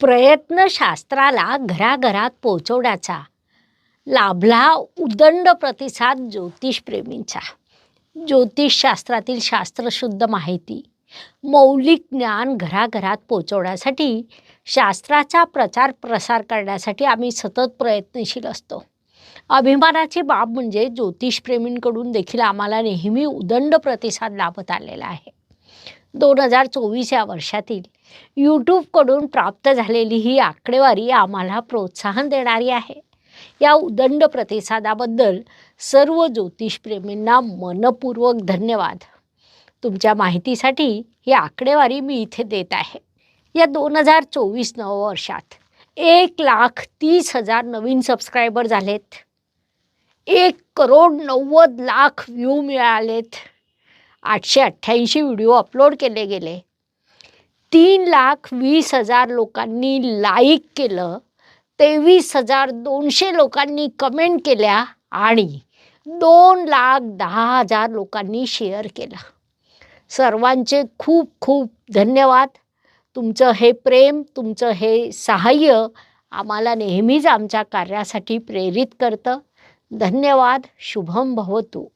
प्रयत्न शास्त्राला घराघरात पोचवण्याचा लाभला उदंड प्रतिसाद ज्योतिषप्रेमींचा. ज्योतिषशास्त्रातील शास्त्रशुद्ध माहिती मौलिक ज्ञान घराघरात पोचवण्यासाठी शास्त्राचा प्रचार प्रसार करण्यासाठी आम्ही सतत प्रयत्नशील असतो. अभिमानाची बाब म्हणजे ज्योतिषप्रेमींकडून देखील आम्हाला नेहमी उदंड प्रतिसाद लाभत आलेला आहे. दोन हजार चोवीस या वर्षातील यूट्यूबकडून प्राप्त झालेली ही आकडेवारी आम्हाला प्रोत्साहन देणारी आहे. या उदंड प्रतिसादाबद्दल सर्व ज्योतिषप्रेमींना मनपूर्वक धन्यवाद. तुमच्या माहितीसाठी ही आकडेवारी मी इथे देत आहे. या दोन हजार चोवीस नववर्षात एक लाख तीस हजार नवीन सबस्क्रायबर झालेत. एक करोड नव्वद लाख व्ह्यू मिळालेत. आठशे अठ्ठ्याऐंशी व्हिडिओ अपलोड केले गेले. तीन लाख वीस हजार लोकांनी लाईक केलं तेवीस हजार दोनशे लोकांनी कमेंट केल्या आणि दोन लाख दहा हजार लोकांनी शेअर केलं. सर्वांचे खूप खूप धन्यवाद. तुमचं हे प्रेम तुमचं हे सहाय्य आम्हाला नेहमीच आमच्या कार्यासाठी प्रेरित करतं. धन्यवाद शुभम भवतू.